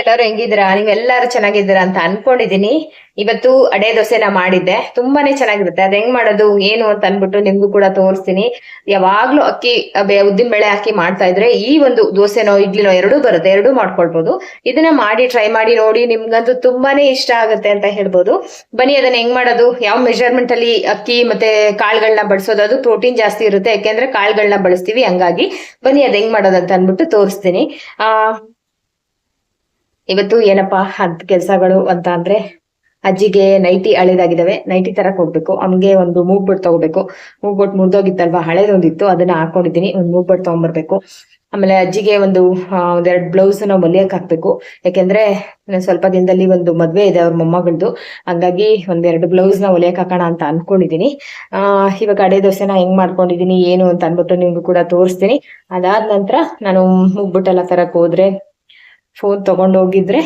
ಎಲ್ಲರೂ ಹೆಂಗಿದ್ದೀರಾ? ನೀವೆಲ್ಲರೂ ಚೆನ್ನಾಗಿದ್ದೀರಾ ಅಂತ ಅನ್ಕೊಂಡಿದೀನಿ ಇವತ್ತು ಅಡೆ ದೋಸೆನ ಮಾಡಿದ್ದೆ. ತುಂಬಾನೇ ಚೆನ್ನಾಗಿರುತ್ತೆ. ಅದ್ ಹೆಂಗ್ ಮಾಡೋದು, ಏನು ಅಂತ ಅನ್ಬಿಟ್ಟು ನಿಮ್ಗೂ ಕೂಡ ತೋರಿಸ್ತೀನಿ. ಯಾವಾಗ್ಲೂ ಅಕ್ಕಿ ಉದ್ದಿನ ಬೇಳೆ ಹಾಕಿ ಮಾಡ್ತಾ ಇದ್ರೆ ಈ ಒಂದು ದೋಸೆನೋ, ಇಡ್ಲಿನೋ ಎರಡೂ ಬರುತ್ತೆ. ಎರಡೂ ಮಾಡ್ಕೊಳ್ಬಹುದು ಇದನ್ನ ಮಾಡಿ ಟ್ರೈ ಮಾಡಿ ನೋಡಿ, ನಿಮ್ಗಂತೂ ತುಂಬಾನೇ ಇಷ್ಟ ಆಗುತ್ತೆ ಅಂತ ಹೇಳ್ಬೋದು. ಬನ್ನಿ, ಅದನ್ನ ಹೆಂಗ್ ಮಾಡೋದು? ಯಾವ ಮೆಜರ್ಮೆಂಟ್ ಅಲ್ಲಿ ಅಕ್ಕಿ ಮತ್ತೆ ಕಾಳುಗಳನ್ನ ಬಳಸೋದು? ಅದು ಪ್ರೋಟೀನ್ ಜಾಸ್ತಿ ಇರುತ್ತೆ. ಯಾಕೆಂದ್ರೆ ಕಾಳುಗಳನ್ನ ಬಳಸ್ತೀವಿ ಹಂಗಾಗಿ. ಬನ್ನಿ, ಅದ್ ಹೆಂಗ್ ಮಾಡೋದು ಅಂತ ಅನ್ಬಿಟ್ಟು ತೋರಿಸ್ತೀನಿ. ಆ ಇವತ್ತು ಏನಪ್ಪಾ ಹದ್ ಕೆಲ್ಸಗಳು ಅಂತ ಅಂದ್ರೆ ಅಜ್ಜಿಗೆ ನೈಟಿ ಹಳೇದಾಗಿದಾವೆ ನೈಟಿ ತರಕ್ ಹೋಗ್ಬೇಕು. ಅವ್ನಿಗೆ ಒಂದು ಮೂಗ್ಬಿಟ್ಟು ತಗೋಬೇಕು. ಮೂಗ್ಬಿಟ್ಟು ಮುರ್ದೋಗಿತ್ತಲ್ವಾ? ಹಳೇದೊಂದಿತ್ತು, ಅದನ್ನ ಹಾಕೊಂಡಿದೀನಿ ಒಂದ್ ಮೂಗ್ಬಿಟ್ಟು ತಗೊಂಡ್ಬರ್ಬೇಕು ಆಮೇಲೆ ಅಜ್ಜಿಗೆ ಒಂದು ಒಂದೆರಡು ಬ್ಲೌಸ್ ನಾವು ಹೊಲಿಯಕ್ ಹಾಕ್ಬೇಕು. ಯಾಕೆಂದ್ರೆ ಸ್ವಲ್ಪ ದಿನದಲ್ಲಿ ಒಂದು ಮದ್ವೆ ಇದೆ ಅವ್ರ ಮೊಮ್ಮಗಳದ್ದು ಹಂಗಾಗಿ ಒಂದೆರಡು ಬ್ಲೌಸ್ನ ಹೊಲಿಯಕ್ ಹಾಕೋಣ ಅಂತ ಅನ್ಕೊಂಡಿದೀನಿ ಆ, ಇವಾಗ ಅಡೆ ದೋಸೆನ ಹೆಂಗ್ ಮಾಡ್ಕೊಂಡಿದೀನಿ, ಏನು ಅಂತ ಅನ್ಬಿಟ್ಟು ನಿಮ್ಗೂ ಕೂಡ ತೋರಿಸ್ತೀನಿ. ಅದಾದ ನಂತರ ನಾನು ಮುಗ್ಬಿಟ್ಟೆಲ್ಲ ತರಕ್ ಹೋದ್ರೆ ಫೋನ್ ತಗೊಂಡ್ ಹೋಗಿದ್ರೆ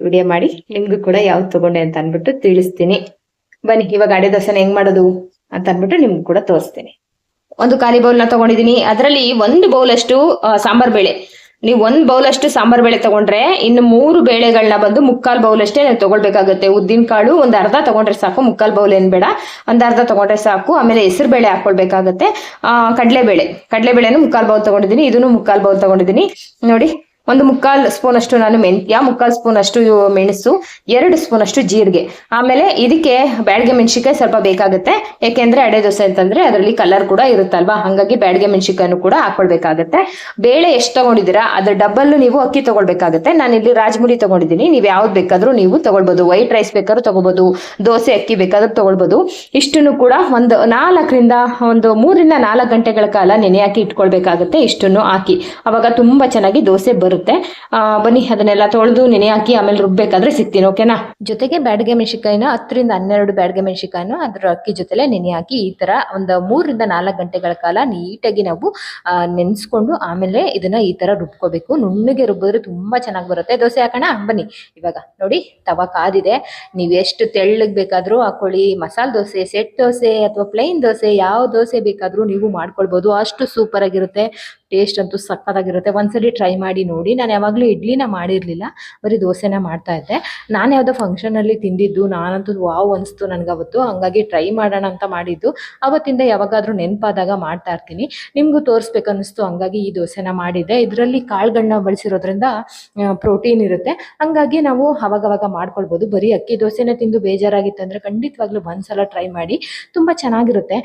ವಿಡಿಯೋ ಮಾಡಿ, ನಿಮ್ಗೂ ಕೂಡ ಯಾವ್ದು ತಗೊಂಡೆ ಅಂತ ಅನ್ಬಿಟ್ಟು ತಿಳಿಸ್ತೀನಿ. ಬನ್ನಿ, ಇವಾಗ ಅಡೆ ಹೆಂಗ್ ಮಾಡೋದು ಅಂತ ಅನ್ಬಿಟ್ಟು ನಿಮ್ಗೆ ಕೂಡ ತೋರಿಸ್ತೀನಿ. ಒಂದು ಖಾಲಿ ಬೌಲ್ನ ತಗೊಂಡಿದೀನಿ ಅದರಲ್ಲಿ ಒಂದು ಬೌಲ್ ಅಷ್ಟು ಸಾಂಬಾರ್ ಬೇಳೆ. ನೀವು ಒಂದ್ ಬೌಲ್ ಅಷ್ಟು ಸಾಂಬಾರ್ ಬೇಳೆ ತಗೊಂಡ್ರೆ ಇನ್ನು ಮೂರು ಬೇಳೆಗಳನ್ನ ಬಂದು ಮುಕ್ಕಾಲ್ ಬೌಲ್ ಅಷ್ಟೇ ನೀವು ತಗೊಳ್ಬೇಕಾಗುತ್ತೆ. ಉದ್ದಿನ ಕಾಳು ಒಂದ್ ಅರ್ಧ ತಗೊಂಡ್ರೆ ಸಾಕು, ಮುಕ್ಕಾಲ್ ಬೌಲ್ ಏನ್ ಬೇಡ. ಒಂದ್ ಅರ್ಧ ತಗೊಂಡ್ರೆ ಸಾಕು, ಆಮೇಲೆ ಹೆಸರು ಬೇಳೆ ಹಾಕೊಳ್ಬೇಕಾಗತ್ತೆ. ಆ, ಕಡಲೆಬೇಳೆ. ಕಡಲೆಬೇಳೆನು ಮುಕ್ಕಾಲ್ ಬೌಲ್ ತಗೊಂಡಿದ್ದೀನಿ ಇದನ್ನು ಮುಕ್ಕಾಲ್ ಬೌಲ್ ತಗೊಂಡಿದ್ದೀನಿ. ನೋಡಿ ಒಂದು ಮುಕ್ಕಾಲ್ ಸ್ಪೂನ್ ಅಷ್ಟು ನಾನು ಮೆಂತ್ಯ ಮುಕ್ಕಾಲ್ ಸ್ಪೂನ್ ಅಷ್ಟು ಮೆಣಸು, ಎರಡು ಸ್ಪೂನ್ ಅಷ್ಟು ಜೀರಿಗೆ. ಆಮೇಲೆ ಇದಕ್ಕೆ ಬ್ಯಾಡ್ಗೆ ಮೆಣಸಿಕಾಯಿ ಸ್ವಲ್ಪ ಬೇಕಾಗುತ್ತೆ. ಯಾಕೆಂದ್ರೆ ಅಡೆ ದೋಸೆ ಅಂತಂದ್ರೆ ಅದರಲ್ಲಿ ಕಲರ್ ಕೂಡ ಇರುತ್ತಲ್ವಾ? ಹಂಗಾಗಿ ಬ್ಯಾಡ್ಗೆ ಮೆಣಸಿಕಾಯನ್ನು ಕೂಡ ಹಾಕೊಳ್ಬೇಕಾಗತ್ತೆ ಬೇಳೆ ಎಷ್ಟು ತಗೊಂಡಿದ್ದೀರಾ? ಅದ್ರ ಡಬಲ್ ನೀವು ಅಕ್ಕಿ ತಗೊಳ್ಬೇಕಾಗತ್ತೆ. ನಾನು ಇಲ್ಲಿ ರಾಜಮುಡಿ ತಗೊಂಡಿದ್ದೀನಿ. ನೀವು ಯಾವ್ದು ಬೇಕಾದ್ರೂ ನೀವು ತಗೊಳ್ಬಹುದು ವೈಟ್ ರೈಸ್ ಬೇಕಾದ್ರೂ ತಗೋಬಹುದು ದೋಸೆ, ಅಕ್ಕಿ ಬೇಕಾದ್ರೂ ತಗೊಳ್ಬಹುದು ಇಷ್ಟನ್ನು ಕೂಡ ಒಂದು ನಾಲ್ಕರಿಂದ ಒಂದು ಮೂರಿಂದ ನಾಲ್ಕು ಗಂಟೆಗಳ ಕಾಲ ನೆನೆ ಹಾಕಿ ಇಟ್ಕೊಳ್ಬೇಕಾಗತ್ತೆ ಇಷ್ಟನ್ನು ಹಾಕಿ. ಅವಾಗ ತುಂಬಾ ಚೆನ್ನಾಗಿ ದೋಸೆ ಬರುತ್ತೆ. ಆ, ಬನ್ನಿ ಅದನ್ನೆಲ್ಲ ತೊಳೆದು ನೆನೆ ಹಾಕಿ ಆಮೇಲೆ ರುಬ್ಬೇಕಾದ್ರೆ ಸಿಗ್ತೀನಿ ಓಕೆನಾ? ಜೊತೆಗೆ ಬ್ಯಾಡ್ಗೆ ಮೆಣಸಿಕಾಯಿನ ಹತ್ತರಿಂದ ಹನ್ನೆರಡು ಬ್ಯಾಡ್ಗೆ ಮೆಣಸಿಕಾಯಿನ ಅದ್ರ ಅಕ್ಕಿ ಜೊತೆಲೆ ನೆನೆ ಹಾಕಿ ಈ ತರ ಒಂದು ಮೂರರಿಂದ ನಾಲ್ಕು ಗಂಟೆಗಳ ಕಾಲ ನೀಟಾಗಿ ನಾವು ನೆನೆಸ್ಕೊಂಡು ನೆನ್ಸ್ಕೊಂಡು ಆಮೇಲೆ ಇದನ್ನ ಈ ತರ ರುಬ್ಕೋಬೇಕು. ನುಣ್ಣಗೆ ರುಬ್ಬಿದ್ರೆ ತುಂಬಾ ಚೆನ್ನಾಗಿ ಬರುತ್ತೆ. ದೋಸೆ ಹಾಕೋಣ? ಬನ್ನಿ ಇವಾಗ ನೋಡಿ ತವ ಕಾದಿದೆ. ನೀವು ಎಷ್ಟು ತೆಳ್ಳಗೆ ಬೇಕಾದ್ರೂ ಹಾಕೊಳ್ಳಿ. ಮಸಾಲೆ ದೋಸೆ ಸೆಟ್ ದೋಸೆ ಅಥವಾ ಪ್ಲೈನ್ ದೋಸೆ ಯಾವ ದೋಸೆ ಬೇಕಾದ್ರೂ ನೀವು ಮಾಡ್ಕೊಳ್ಬೋದು. ಅಷ್ಟು ಸೂಪರ್ ಆಗಿರುತ್ತೆ. ಟೇಸ್ಟ್ ಅಂತೂ ಸಕ್ಕತ್ತಾಗಿರುತ್ತೆ ಒಂದ್ಸರಿ ಟ್ರೈ ಮಾಡಿ ನೋಡಿ. ನಾನು ಯಾವಾಗಲೂ ಇಡ್ಲಿನ ಮಾಡಿರಲಿಲ್ಲ, ಬರೀ ದೋಸೆನ ಮಾಡ್ತಾ ಇದ್ದೆ. ನಾನು ಯಾವುದೋ ಫಂಕ್ಷನಲ್ಲಿ ತಿಂದಿದ್ದು, ನಾನಂತೂ ವಾವ್ ಅನಿಸ್ತು ನನಗೆ ಅವತ್ತು ಹಂಗಾಗಿ ಟ್ರೈ ಮಾಡೋಣ ಅಂತ ಮಾಡಿದ್ದು. ಅವತ್ತಿಂದ ಯಾವಾಗಾದರೂ ನೆನಪಾದಾಗ ಮಾಡ್ತಾ ಇರ್ತೀನಿ. ನಿಮಗೂ ತೋರಿಸ್ಬೇಕನ್ನಿಸ್ತು ಹಂಗಾಗಿ ಈ ದೋಸೆನ ಮಾಡಿದ್ದೆ. ಇದರಲ್ಲಿ ಕಾಳುಗಳನ್ನ ಬಳಸಿರೋದ್ರಿಂದ ಪ್ರೋಟೀನ್ ಇರುತ್ತೆ. ಹಂಗಾಗಿ ನಾವು ಅವಾಗವಾಗ ಮಾಡ್ಕೊಳ್ಬೋದು. ಬರೀ ಅಕ್ಕಿ ದೋಸೆನ ತಿಂದು ಬೇಜಾರಾಗಿತ್ತು ಅಂದರೆ ಖಂಡಿತವಾಗ್ಲೂ ಒಂದ್ಸಲ ಟ್ರೈ ಮಾಡಿ. ತುಂಬ ಚೆನ್ನಾಗಿರುತ್ತೆ.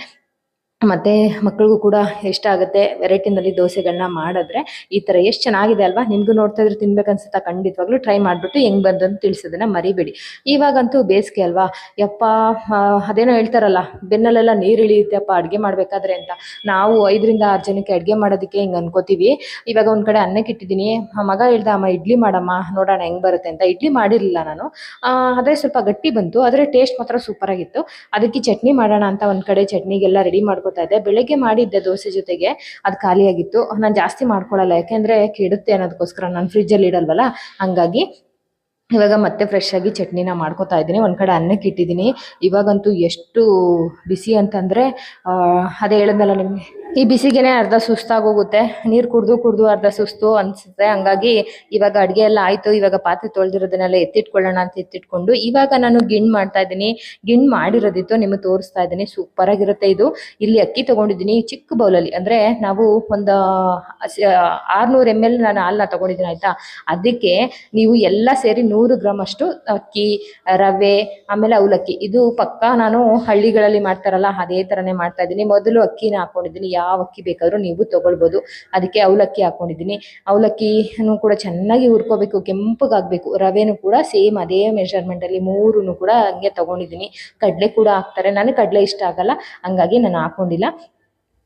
ಮತ್ತೆ ಮಕ್ಕಳಿಗೂ ಕೂಡ ಇಷ್ಟ ಆಗುತ್ತೆ ವೆರೈಟಿನಲ್ಲಿ ದೋಸೆಗಳನ್ನ ಮಾಡಿದ್ರೆ ಈ ತರ ಎಷ್ಟು ಚೆನ್ನಾಗಿದೆ ಅಲ್ವಾ? ನಿಮಗೂ ನೋಡ್ತಾ ಇದ್ರೆ ತಿನ್ಬೇಕನ್ಸುತ್ತಾ ಖಂಡಿತವಾಗ್ಲೂ ಟ್ರೈ ಮಾಡಿಬಿಟ್ಟು ಹೆಂಗ್ ಬಂದಂತ ಅಂತ ತಿಳಿಸೋದನ್ನ ಮರಿಬೇಡಿ. ಇವಾಗಂತೂ ಬೇಸಿಗೆ ಅಲ್ವಾ? ಯಪ್ಪ ಅದೇನೋ ಹೇಳ್ತಾರಲ್ಲ, ಬೆನ್ನಲ್ಲೆಲ್ಲ ನೀರು ಇಳಿಯುತ್ತೆಪ್ಪ ಅಡುಗೆ ಮಾಡಬೇಕಾದ್ರೆ ಅಂತ. ನಾವು ಐದರಿಂದ ಆರು ಜನಕ್ಕೆ ಅಡುಗೆ ಮಾಡೋದಕ್ಕೆ ಹಿಂಗೆ ಅನ್ಕೋತೀವಿ? ಇವಾಗ ಒಂದ್ ಕಡೆ ಅನ್ನಕ್ಕೆ ಇಟ್ಟಿದ್ದೀನಿ. ಮಗ ಹೇಳ್ದೆ, ಅಮ್ಮ, ಇಡ್ಲಿ ಮಾಡಮ್ಮ, ನೋಡೋಣ ಹೆಂಗ್ ಬರುತ್ತೆ ಅಂತ. ಇಡ್ಲಿ ಮಾಡಿರಲಿಲ್ಲ ನಾನು. ಅದೇ ಸ್ವಲ್ಪ ಗಟ್ಟಿ ಬಂತು. ಆದರೆ ಟೇಸ್ಟ್ ಮಾತ್ರ ಸೂಪರ್ ಆಗಿತ್ತು. ಅದಕ್ಕೆ ಚಟ್ನಿ ಮಾಡೋಣ ಅಂತ ಒಂದ್ ಕಡೆ ಚಟ್ನಿಗೆಲ್ಲ ರೆಡಿ ಮಾಡ್ಕೊತಾ ಇದ್ದೆ ಬೆಳಗ್ಗೆ ಮಾಡಿದ್ದೆ ದೋಸೆ ಜೊತೆಗೆ, ಅದು ಖಾಲಿಯಾಗಿತ್ತು. ನಾನು ಜಾಸ್ತಿ ಮಾಡ್ಕೊಳಲ್ಲ, ಯಾಕೆಂದ್ರೆ ಕೆಡುತ್ತೆ ಅನ್ನೋದಕ್ಕೋಸ್ಕರ ನಾನು ಫ್ರಿಜ್ಜಲ್ಲಿ ಇಡಲ್ವಲ್ಲ? ಹಂಗಾಗಿ ಇವಾಗ ಮತ್ತೆ ಫ್ರೆಶ್ ಆಗಿ ಚಟ್ನಿನ ಮಾಡ್ಕೊತಾ ಇದ್ದೀನಿ. ಒಂದ್ ಕಡೆ ಅನ್ನಕ್ಕೆ ಇಟ್ಟಿದ್ದೀನಿ. ಇವಾಗಂತೂ ಎಷ್ಟು ಬಿಸಿ ಅಂತಂದ್ರೆ ಅದೇ ಹೇಳಿದ್ನಲ್ಲ ನಿಮ್ಗೆ, ಈ ಬಿಸಿಗೆನೆ ಅರ್ಧ ಸುಸ್ತಾಗೋಗುತ್ತೆ. ನೀರು ಕುಡ್ದು ಕುಡ್ದು ಅರ್ಧ ಸುಸ್ತು ಅನ್ಸುತ್ತೆ. ಹಂಗಾಗಿ ಇವಾಗ ಅಡುಗೆ ಎಲ್ಲ ಆಯ್ತು. ಇವಾಗ ಪಾತ್ರೆ ತೊಳೆದಿರೋದನ್ನೆಲ್ಲ ಎತ್ತಿಟ್ಕೊಳ್ಳೋಣ ಅಂತ ಎತ್ತಿಟ್ಕೊಂಡು, ಇವಾಗ ನಾನು ಗಿಣ್ ಮಾಡ್ತಾ ಇದ್ದೀನಿ. ಗಿಣ್ ಮಾಡಿರೋದಿತ್ತು, ನಿಮಗೆ ತೋರಿಸ್ತಾ ಇದ್ದೀನಿ. ಸೂಪರ್ ಆಗಿರುತ್ತೆ ಇದು. ಇಲ್ಲಿ ಅಕ್ಕಿ ತಗೊಂಡಿದ್ದೀನಿ. ಚಿಕ್ಕ ಬೌಲಲ್ಲಿ. ಅಂದ್ರೆ ನಾವು ಒಂದು ಆರ್ನೂರು ಎಂ ಎಲ್ ನಾನು ಹಾಲನ್ನ ತಗೊಂಡಿದ್ದೀನಿ, ಆಯ್ತಾ? ಅದಕ್ಕೆ ನೀವು ಎಲ್ಲ ಸೇರಿ ನೂರು ಗ್ರಾಮ್ ಅಷ್ಟು ಅಕ್ಕಿ, ರವೆ, ಆಮೇಲೆ ಅವಲಕ್ಕಿ. ಇದು ಪಕ್ಕಾ ನಾನು ಹಳ್ಳಿಗಳಲ್ಲಿ ಮಾಡ್ತಾರಲ್ಲ, ಅದೇ ತರನೇ ಮಾಡ್ತಾ ಇದ್ದೀನಿ. ಮೊದಲು ಅಕ್ಕಿನ ಹಾಕೊಂಡಿದ್ದೀನಿ. ಯಾವ ಅಕ್ಕಿ ಬೇಕಾದ್ರೂ ನೀವು ತಗೊಳ್ಬೋದು. ಅದಕ್ಕೆ ಅವಲಕ್ಕಿ ಹಾಕೊಂಡಿದ್ದೀನಿ. ಅವಲಕ್ಕಿನೂ ಕೂಡ ಚೆನ್ನಾಗಿ ಹುರ್ಕೋಬೇಕು ಕೆಂಪಗಾಗಬೇಕು ರವೆನೂ ಕೂಡ ಸೇಮ್ ಅದೇ ಮೆಷರ್ಮೆಂಟಲ್ಲಿ ಮೂರೂ ಕೂಡ ಹಂಗೆ ತಗೊಂಡಿದ್ದೀನಿ. ಕಡಲೆ ಕೂಡ ಹಾಕ್ತಾರೆ. ನನಗೆ ಕಡಲೆ ಇಷ್ಟ ಆಗಲ್ಲ. ಹಂಗಾಗಿ ನಾನು ಹಾಕೊಂಡಿಲ್ಲ.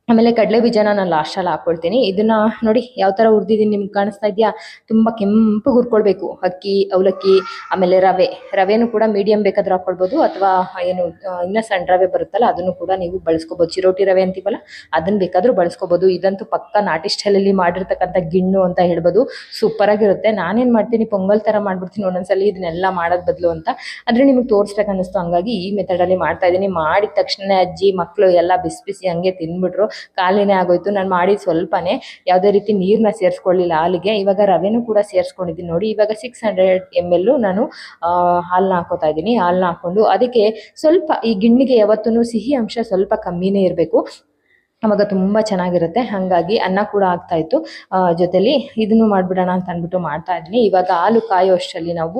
ಆಮೇಲೆ ಕಡಲೆ ಬೀಜನ ನಾನು ಲಾಸ್ಟಲ್ಲಿ ಹಾಕೊಳ್ತೀನಿ. ಇದನ್ನ ನೋಡಿ ಯಾವ ಥರ ಹುರಿದಿದ್ದೀನಿ ನಿಮ್ಗೆ ಕಾಣಿಸ್ತಾ ಇದೆಯಾ? ತುಂಬ ಕೆಂಪು ಹುರ್ಕೊಳ್ಬೇಕು. ಅಕ್ಕಿ, ಅವಲಕ್ಕಿ, ಆಮೇಲೆ ರವೆ. ರವೆನೂ ಕೂಡ ಮೀಡಿಯಂ ಬೇಕಾದ್ರೆ ಹಾಕ್ಕೊಳ್ಬೋದು ಅಥವಾ ಏನು ಇನ್ನೂ ಸಣ್ಣ ರವೆ ಬರುತ್ತಲ್ಲ, ಅದನ್ನು ಕೂಡ ನೀವು ಬಳಸ್ಕೋಬೋದು. ಚಿರೋಟಿ ರವೆ ಅಂತೀವಲ್ಲ ಅದನ್ನ ಬೇಕಾದ್ರೂ ಬಳಸ್ಕೋಬೋದು. ಇದಂತೂ ಪಕ್ಕ ನಾಟಿ ಸ್ಟೈಲಲ್ಲಿ ಮಾಡಿರ್ತಕ್ಕಂಥ ಗಿಣ್ಣು ಅಂತ ಹೇಳ್ಬೋದು. ಸೂಪರ್ ಆಗಿರುತ್ತೆ. ನಾನೇನು ಮಾಡ್ತೀನಿ, ಪೊಂಗಲ್ ಥರ ಮಾಡ್ಬಿಡ್ತೀನಿ ಒಂದೊಂದ್ಸಲಿ ಇದನ್ನೆಲ್ಲ ಮಾಡೋದ್ ಬದಲು ಅಂತ. ಆದ್ರೆ ನಿಮಗೆ ತೋರಿಸ್ಬೇಕು ಅನ್ನಿಸ್ತು. ಹಂಗಾಗಿ ಈ ಮೆಥಡಲ್ಲಿ ಮಾಡ್ತಾ ಇದ್ದೀನಿ. ಮಾಡಿದ ತಕ್ಷಣ ಅಜ್ಜಿ ಮಕ್ಕಳು ಎಲ್ಲ ಬಿಸಿ ಬಿಸಿ ಹಂಗೆ ತಿಂದ್ಬಿಟ್ರು ಖಾಲಿನೇ ಆಗೋಯ್ತು. ನಾನು ಮಾಡಿ ಸ್ವಲ್ಪನೇ. ಯಾವುದೇ ರೀತಿ ನೀರನ್ನ ಸೇರಿಸ್ಕೊಳ್ಳಿಲ್ಲ ಹಾಲಿಗೆ. ಇವಾಗ ರವೆನೂ ಕೂಡ ಸೇರಿಸ್ಕೊಂಡಿದ್ದೀನಿ ನೋಡಿ. ಇವಾಗ ಸಿಕ್ಸ್ ಹಂಡ್ರೆಡ್ ಎಂ ಎಲ್ಲು ನಾನು ಹಾಲನ್ನ ಹಾಕೋತಾ ಇದ್ದೀನಿ. ಹಾಲನ್ನ ಹಾಕೊಂಡು ಅದಕ್ಕೆ ಸ್ವಲ್ಪ ಈ ಗಿಣ್ಣಿಗೆ ಯಾವತ್ತೂ ಸಿಹಿ ಅಂಶ ಸ್ವಲ್ಪ ಕಮ್ಮಿನೇ ಇರಬೇಕು. ಅವಾಗ ತುಂಬ ಚೆನ್ನಾಗಿರುತ್ತೆ. ಹಾಗಾಗಿ ಅನ್ನ ಕೂಡ ಆಗ್ತಾ ಇತ್ತು. ಜೊತೆಲಿ ಇದನ್ನು ಮಾಡಿಬಿಡೋಣ ಅಂತ ಅಂದ್ಬಿಟ್ಟು ಮಾಡ್ತಾ ಇದ್ದೀನಿ. ಇವಾಗ ಹಾಲು ಕಾಯೋ ಅಷ್ಟರಲ್ಲಿ ನಾವು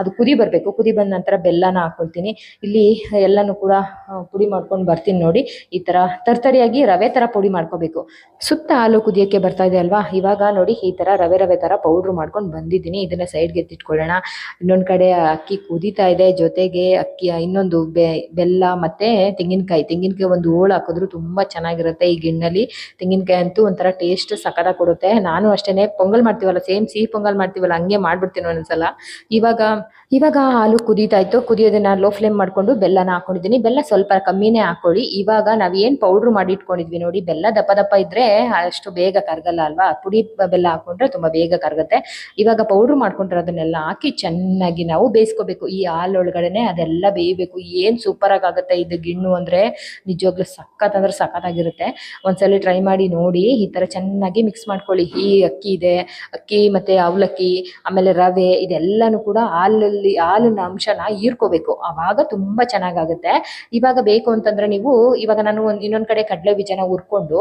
ಅದು ಕುದಿ ಬರಬೇಕು. ಕುದಿ ಬಂದ ನಂತರ ಬೆಲ್ಲನ ಹಾಕೊಳ್ತೀನಿ. ಇಲ್ಲಿ ಎಲ್ಲನೂ ಕೂಡ ಪುಡಿ ಮಾಡ್ಕೊಂಡು ಬರ್ತೀನಿ ನೋಡಿ. ಈ ಥರ ತರ್ತರಿಯಾಗಿ ರವೆ ಥರ ಪುಡಿ ಮಾಡ್ಕೋಬೇಕು. ಸುತ್ತ ಹಾಲು ಕುದಿಯೋಕ್ಕೆ ಬರ್ತಾ ಇದೆ ಅಲ್ವಾ? ಇವಾಗ ನೋಡಿ ಈ ಥರ ರವೆ ರವೆ ಥರ ಪೌಡ್ರ್ ಮಾಡ್ಕೊಂಡು ಬಂದಿದ್ದೀನಿ. ಇದನ್ನ ಸೈಡ್ಗೆ ಎತ್ತಿಟ್ಕೊಳ್ಳೋಣ. ಇನ್ನೊಂದು ಕಡೆ ಅಕ್ಕಿ ಕುದೀತಾ ಇದೆ. ಜೊತೆಗೆ ಅಕ್ಕಿ, ಇನ್ನೊಂದು ಬೆಲ್ಲ ಮತ್ತೆ ತೆಂಗಿನಕಾಯಿ. ತೆಂಗಿನಕಾಯಿ ಒಂದು ಹೋಳು ಹಾಕಿದ್ರು ತುಂಬ ಚೆನ್ನಾಗಿರುತ್ತೆ ಈ ಗಿಣ್ಣಲ್ಲಿ. ತೆಂಗಿನಕಾಯಿ ಅಂತೂ ಒಂಥರ ಟೇಸ್ಟ್ ಸಕದ ಕೊಡುತ್ತೆ. ನಾನು ಅಷ್ಟೇನೆ ಪೊಂಗಲ್ ಮಾಡ್ತೀವಲ್ಲ ಸೇಮ್ ಸಿಹಿ ಪೊಂಗಲ್ ಮಾಡ್ತೀವಲ್ಲ, ಹಂಗೆ ಮಾಡ್ಬಿಡ್ತೀನಿ ಒಂದೊಂದ್ಸಲ. ಇವಾಗ ಇವಾಗ ಹಾಲು ಕುದೀತಾ ಇತ್ತು ಕುದಿಯೋದನ್ನ ಲೋ ಫ್ಲೇಮ್ ಮಾಡ್ಕೊಂಡು ಬೆಲ್ಲನ ಹಾಕೊಂಡಿದ್ದೀನಿ. ಬೆಲ್ಲ ಸ್ವಲ್ಪ ಕಮ್ಮಿನೇ ಹಾಕೊಳ್ಳಿ ಇವಾಗ ನಾವು ಏನು ಪೌಡ್ರ್ ಮಾಡಿ ಇಟ್ಕೊಂಡಿದ್ವಿ ನೋಡಿ, ಬೆಲ್ಲ ದಪ್ಪ ದಪ್ಪ ಇದ್ರೆ ಅಷ್ಟು ಬೇಗ ಕರಗಲ್ಲ ಅಲ್ವಾ? ಪುಡಿ ಬೆಲ್ಲ ಹಾಕೊಂಡ್ರೆ ತುಂಬಾ ಬೇಗ ಕರಗುತ್ತೆ. ಇವಾಗ ಪೌಡ್ರ್ ಮಾಡ್ಕೊಂಡಿರೋದನ್ನೆಲ್ಲ ಹಾಕಿ ಚೆನ್ನಾಗಿ ನಾವು ಬೇಯಿಸ್ಕೋಬೇಕು. ಈ ಹಾಲು ಒಳಗಡೆನೆ ಅದೆಲ್ಲ ಬೇಯಬೇಕು. ಏನು ಸೂಪರ್ ಆಗಿ ಆಗುತ್ತೆ ಇದು ಗಿಣ್ಣು ಅಂದ್ರೆ? ನಿಜವಾಗ್ಲೂ ಸಖತ್ ಅಂದ್ರೆ ಸಖತ್ತಾಗಿರುತ್ತೆ. ಒಂದ್ಸಲಿ ಟ್ರೈ ಮಾಡಿ ನೋಡಿ, ಈ ತರ ಚೆನ್ನಾಗಿ ಮಿಕ್ಸ್ ಮಾಡ್ಕೊಳ್ಳಿ. ಈ ಅಕ್ಕಿ ಇದೆ, ಅಕ್ಕಿ ಮತ್ತೆ ಅವಲಕ್ಕಿ, ಆಮೇಲೆ ರವೆ, ಇದೆಲ್ಲನೂ ಕೂಡ ಹಾಲಲ್ಲಿ, ಹಾಲಿನ ಅಂಶನ ಹೀರ್ಕೋಬೇಕು. ಆವಾಗ ತುಂಬಾ ಚೆನ್ನಾಗಾಗುತ್ತೆ. ಇವಾಗ ಬೇಕು ಅಂತಂದ್ರೆ ನೀವು, ಇವಾಗ ನಾನು ಒಂದ್, ಇನ್ನೊಂದ್ ಕಡೆ ಕಡಲೆ ಬೀಜನ ಹುರ್ಕೊಂಡು,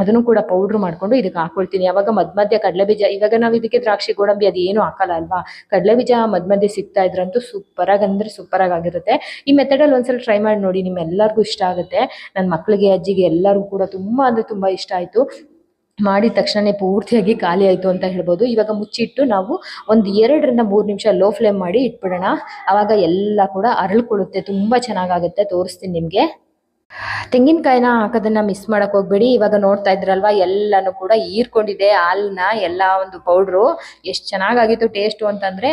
ಅದನ್ನು ಕೂಡ ಪೌಡ್ರ್ ಮಾಡ್ಕೊಂಡು ಇದಕ್ಕೆ ಹಾಕೊಳ್ತೀನಿ. ಅವಾಗ ಮಧ್ಯ ಮಧ್ಯ ಕಡಲೆ ಬೀಜ, ಇವಾಗ ನಾವು ಇದಕ್ಕೆ ದ್ರಾಕ್ಷಿ, ಗೋಡಂಬಿ ಅದೇನು ಹಾಕಲ್ಲ ಅಲ್ವಾ? ಕಡಲೆ ಬೀಜ ಮಧ್ಯ ಮಧ್ಯೆ ಸಿಗ್ತಾ ಇದ್ರಂತೂ ಸೂಪರ್ ಆಗಿ ಅಂದ್ರೆ ಸೂಪರ್ ಆಗಿ ಆಗಿರುತ್ತೆ. ಈ ಮೆಥಡಲ್ಲಿ ಒಂದ್ಸಲ ಟ್ರೈ ಮಾಡಿ ನೋಡಿ, ನಿಮ್ಮೆಲ್ಲರಿಗೂ ಇಷ್ಟ ಆಗುತ್ತೆ. ನನ್ನ ಮಕ್ಕಳಿಗೆ ಅಜ್ಜಿಗೆ ಎಲ್ಲರಿಗೂ ಕೂಡ ತುಂಬಾ ಅಂದ್ರೆ ತುಂಬಾ ಇಷ್ಟ ಆಯ್ತು. ಮಾಡಿದ ತಕ್ಷಣನೇ ಪೂರ್ತಿಯಾಗಿ ಖಾಲಿ ಆಯಿತು ಅಂತ ಹೇಳ್ಬೋದು. ಇವಾಗ ಮುಚ್ಚಿಟ್ಟು ನಾವು ಒಂದು ಎರಡರಿಂದ ಮೂರು ನಿಮಿಷ ಲೋ ಫ್ಲೇಮ್ ಮಾಡಿ ಇಟ್ಬಿಡೋಣ. ಆವಾಗ ಎಲ್ಲ ಕೂಡ ಅರಳ್ಕೊಳ್ಳುತ್ತೆ. ತುಂಬ ಚೆನ್ನಾಗಾಗುತ್ತೆ. ತೋರಿಸ್ತೀನಿ ನಿಮಗೆ. ತೆಂಗಿನಕಾಯಿನ ಹಾಕೋದನ್ನ ಮಿಸ್ ಮಾಡಕ್ ಹೋಗ್ಬೇಡಿ. ಇವಾಗ ನೋಡ್ತಾ ಇದ್ರಲ್ವಾ, ಎಲ್ಲಾನು ಕೂಡ ಹೀರ್ಕೊಂಡಿದೆ. ಹಾಲ್ನ ಎಲ್ಲ ಒಂದು ಪೌಡ್ರು. ಎಷ್ಟು ಚೆನ್ನಾಗಾಗಿತ್ತು ಟೇಸ್ಟು ಅಂತಂದ್ರೆ,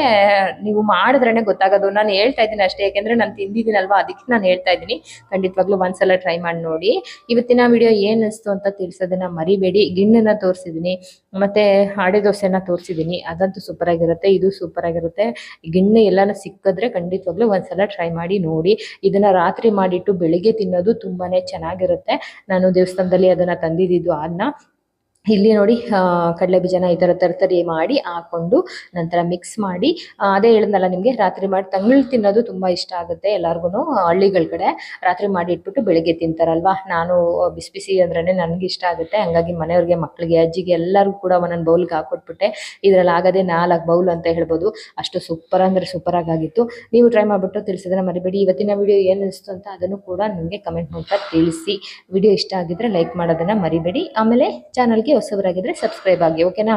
ನೀವು ಮಾಡಿದ್ರೆನೆ ಗೊತ್ತಾಗೋದು. ನಾನು ಹೇಳ್ತಾ ಇದ್ದೀನಿ ಅಷ್ಟೇ. ಯಾಕೆಂದ್ರೆ ನಾನು ತಿಂದಿದ್ದೀನಲ್ವಾ? ಅದಕ್ಕೆ ನಾನು ಹೇಳ್ತಾ ಇದ್ದೀನಿ. ಖಂಡಿತವಾಗ್ಲೂ ಒಂದ್ಸಲ ಟ್ರೈ ಮಾಡಿ ನೋಡಿ. ಇವತ್ತಿನ ವಿಡಿಯೋ ಏನ್ ಅನಿಸ್ತು ಅಂತ ತಿಳಿಸೋದನ್ನ ಮರಿಬೇಡಿ. ಗಿಣ್ಣನ್ನ ತೋರಿಸಿದ್ದೀನಿ. ಮತ್ತೆ ಹಾಡೆ ದೋಸೆನ ತೋರಿಸಿದ್ದೀನಿ. ಅದಂತೂ ಸೂಪರ್ ಆಗಿರುತ್ತೆ ಇದು ಸೂಪರ್ ಆಗಿರುತ್ತೆ ಗಿಣ್ಣು ಎಲ್ಲಾನು ಸಿಕ್ಕಿದ್ರೆ ಖಂಡಿತವಾಗ್ಲೂ ಒಂದ್ಸಲ ಟ್ರೈ ಮಾಡಿ ನೋಡಿ. ಇದನ್ನ ರಾತ್ರಿ ಮಾಡಿಟ್ಟು ಬೆಳಿಗ್ಗೆ ತಿನ್ನೋದು ತುಂಬಾನೇ ಚೆನ್ನಾಗಿರುತ್ತೆ. ನಾನು ದೇವಸ್ಥಾನದಲ್ಲಿ ಅದನ್ನ ತಂದಿದ್ದು ಅದನ್ನ ಇಲ್ಲಿ ನೋಡಿ ಕಡಲೆ ಬೀಜನ ಈ ಥರ ತರ್ತರಿ ಮಾಡಿ ಹಾಕೊಂಡು ನಂತರ ಮಿಕ್ಸ್ ಮಾಡಿ. ಅದೇ ಹೇಳಿದ್ನಲ್ಲ ನಿಮಗೆ, ರಾತ್ರಿ ಮಾಡಿ ತಂಗಳು ತಿನ್ನೋದು ತುಂಬ ಇಷ್ಟ ಆಗುತ್ತೆ ಎಲ್ಲರಿಗೂ ಹಳ್ಳಿಗಳ ಕಡೆ. ರಾತ್ರಿ ಮಾಡಿ ಇಟ್ಬಿಟ್ಟು ಬೆಳಿಗ್ಗೆ ತಿಂತಾರಲ್ವಾ? ನಾನು ಬಿಸಿ ಬಿಸಿ ಅಂದ್ರೆ ನನಗೆ ಇಷ್ಟ ಆಗುತ್ತೆ. ಹಂಗಾಗಿ ಮನೆಯವ್ರಿಗೆ ಮಕ್ಕಳಿಗೆ ಅಜ್ಜಿಗೆ ಎಲ್ಲರಿಗೂ ಕೂಡ ಒಂದೊಂದು ಬೌಲ್ಗೆ ಹಾಕೊಟ್ಬಿಟ್ಟೆ ಇದ್ರಲ್ಲಿ ಆಗದೆ ನಾಲ್ಕು ಬೌಲ್ ಅಂತ ಹೇಳ್ಬೋದು. ಅಷ್ಟು ಸೂಪರ್ ಅಂದರೆ ಸೂಪರ್ ಆಗಿತ್ತು. ನೀವು ಟ್ರೈ ಮಾಡಿಬಿಟ್ಟು ತಿಳಿಸಿದ್ರೆ ಮರಿಬೇಡಿ. ಇವತ್ತಿನ ವಿಡಿಯೋ ಏನು ಅನಿಸ್ತು ಅಂತ ಅದನ್ನು ಕೂಡ ನನಗೆ ಕಮೆಂಟ್ ಮೂಲಕ ತಿಳಿಸಿ. ವಿಡಿಯೋ ಇಷ್ಟ ಆಗಿದ್ರೆ ಲೈಕ್ ಮಾಡೋದನ್ನ ಮರಿಬೇಡಿ. ಆಮೇಲೆ ಚಾನಲ್ಗೆ ಹೊಸಬರಾಗಿದ್ರೆ ಸಬ್ಸ್ಕ್ರೈಬ್ ಆಗಿ ಓಕೆನಾ